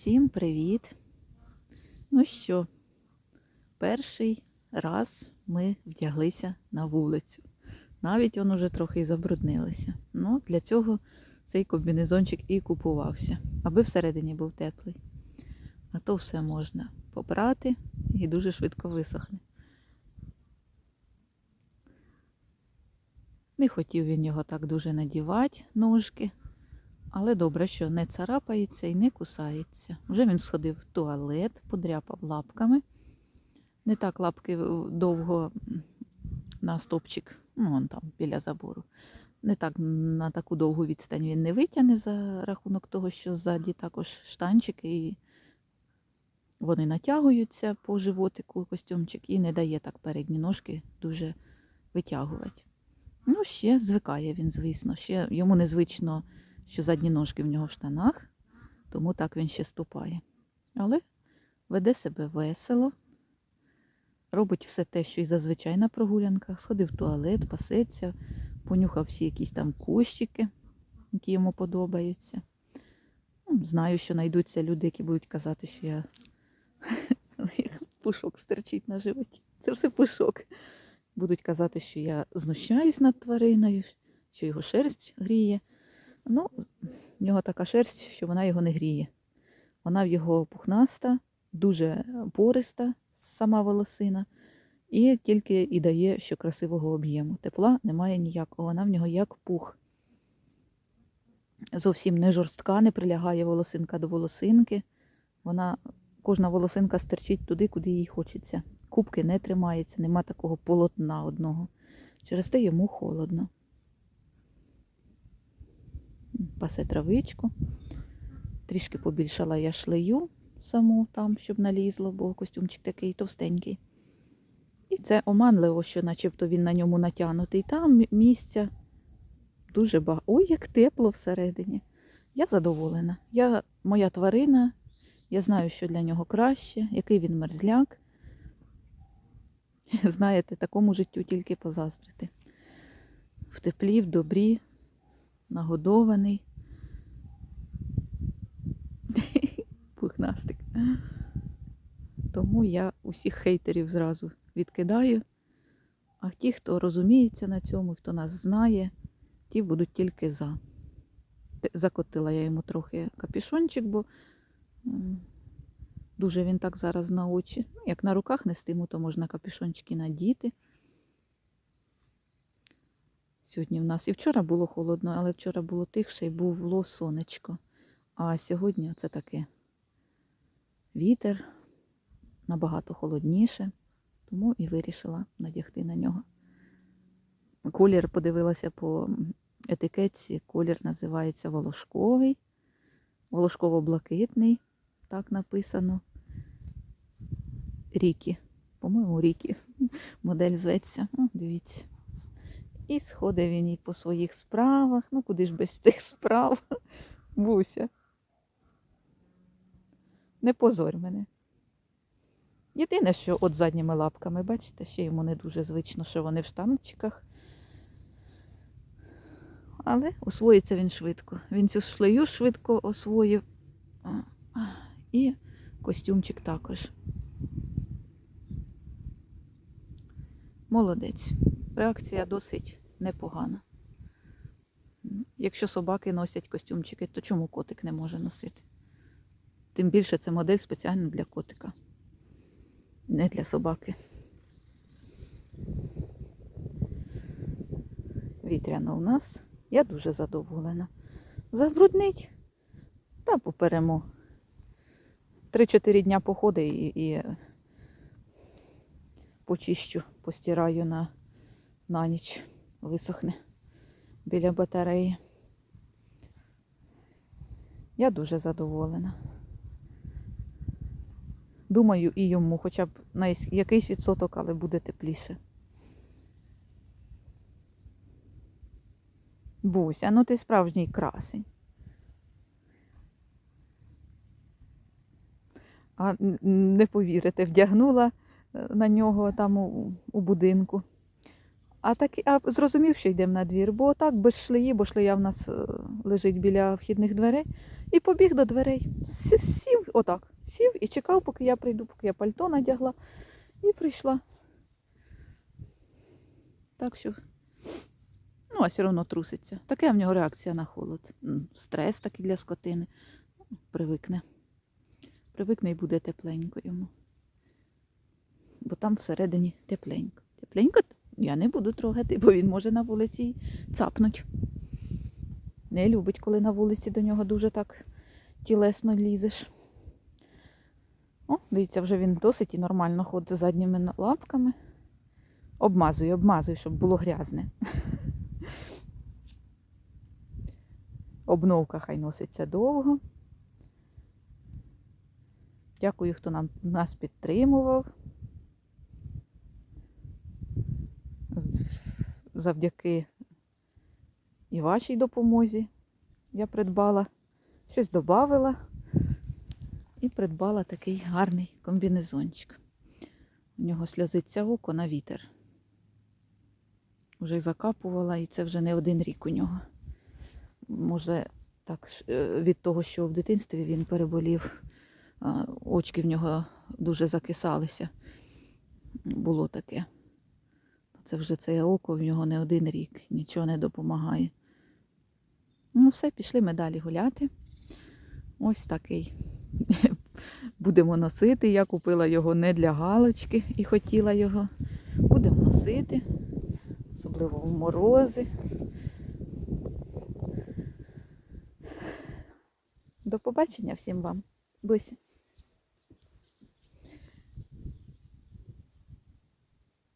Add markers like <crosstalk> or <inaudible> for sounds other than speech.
Всім привіт! Ну що, перший раз ми вдяглися на вулицю. Навіть он уже трохи і забруднилися. Ну, для цього цей комбінезончик і купувався, аби всередині був теплий. А то все можна попрати і дуже швидко висохне. Не хотів він його так дуже надівати, ножки. Але добре, що не царапається і не кусається. Вже він сходив в туалет, подряпав лапками. Не так лапки довго на стопчик, ну вон там біля забору. Не так на таку довгу відстань він не витягне за рахунок того, що ззаді також штанчики і вони натягуються по животику костюмчик і не дає так передні ножки дуже витягувати. Ну, ще звикає він, звісно. Ще йому незвично що задні ножки в нього в штанах, тому так він ще ступає. Але веде себе весело, робить все те, що і зазвичай на прогулянках, сходив в туалет, пасеться, понюхав всі якісь там кущики, які йому подобаються. Ну, Знаю, що знайдуться люди, які будуть казати, що я пушок стерчить на животі. Це все пушок. Будуть казати, що я знущаюсь над твариною, що його шерсть гріє. Ну, в нього така шерсть, що вона його не гріє. Вона в його пухнаста, дуже пориста, сама волосина, і тільки і дає що красивого об'єму. Тепла немає ніякого, вона в нього як пух. Зовсім не жорстка, не прилягає волосинка до волосинки. Вона, кожна волосинка стерчить туди, куди їй хочеться. Кубки не тримається, нема такого полотна одного. Через те йому холодно пасе травичку. Трішки побільшала я шлею саму там, щоб налізло, бо костюмчик такий товстенький. І це оманливо, що начебто він на ньому натягнутий. Там місця дуже багато. Ой, як тепло всередині. Я задоволена. Я, моя тварина, я знаю, що для нього краще, який він мерзляк. <laughs> Знаєте, такому життю тільки позаздрити. В теплі, в добрі, нагодований. Тому я усіх хейтерів зразу відкидаю. А ті, хто розуміється на цьому, хто нас знає, ті будуть тільки за. Закотила я йому трохи капішончик, бо дуже він так зараз на очі. Як на руках нестиму, то можна капішончики надіти. Сьогодні в нас і вчора було холодно, але вчора було тихше і було сонечко. А сьогодні це таке вітер набагато холодніше, тому і вирішила надягти на нього. Колір подивилася по етикетці. Колір називається волошковий, волошково-блакитний, так написано. Рікі. По-моєму, Рікі. <laughs> Модель зветься. О, дивіться. І сходив він і по своїх справах. Ну, куди ж без цих справ? <laughs> Буся. Не позорь мене. Єдине, що от задніми лапками, бачите, ще йому не дуже звично, що вони в штанчиках. Але освоїться він швидко. Він цю шлею швидко освоїв. І костюмчик також. Молодець. Реакція досить непогана. Якщо собаки носять костюмчики, то чому котик не може носити? Тим більше це модель спеціально для котика, не для собаки. Вітряно у нас. Я дуже задоволена. Забруднить та поперемо. Три-чотири дня походи і, і почищу, постираю на, на ніч, висохне біля батареї. Я дуже задоволена. Думаю, і йому хоча б на якийсь- відсоток, але буде тепліше. Буся, ну ти справжній красень. А не повірите, вдягнула е, на нього там у, у будинку. А так а зрозумів, що йдемо на двір, бо так без шлеї, бо шлея в нас е, лежить біля вхідних дверей, і побіг до дверей. Сів отак, сів і чекав, поки я прийду, поки я пальто надягла, і прийшла. Так що, ну, а все одно труситься. Така в нього реакція на холод. Стрес такий для скотини. Привикне. Привикне і буде тепленько йому. Бо там всередині тепленько. Тепленько я не буду трогати, бо він може на вулиці цапнуть. Не любить, коли на вулиці до нього дуже так тілесно лізеш. О, дивіться, вже він досить і нормально ходить задніми лапками. Обмазуй, обмазуй, щоб було грязне. <laughs> Обновка хай носиться довго. Дякую, хто нам, нас підтримував. Завдяки і вашій допомозі я придбала, щось додавила і придбала такий гарний комбінезончик. У нього сльозиться око на вітер. Вже закапувала, і це вже не один рік у нього. Може, так, е, від того, що в дитинстві він переболів, очки в нього дуже закисалися. Було таке. Це вже це око в нього не один рік, нічого не допомагає. Ну, все, пішли ми далі гуляти. Ось такий. <laughs> Будемо носити. Я купила його не для галочки і хотіла його. Будемо носити, особливо в морози. До побачення всім вам. Бусь.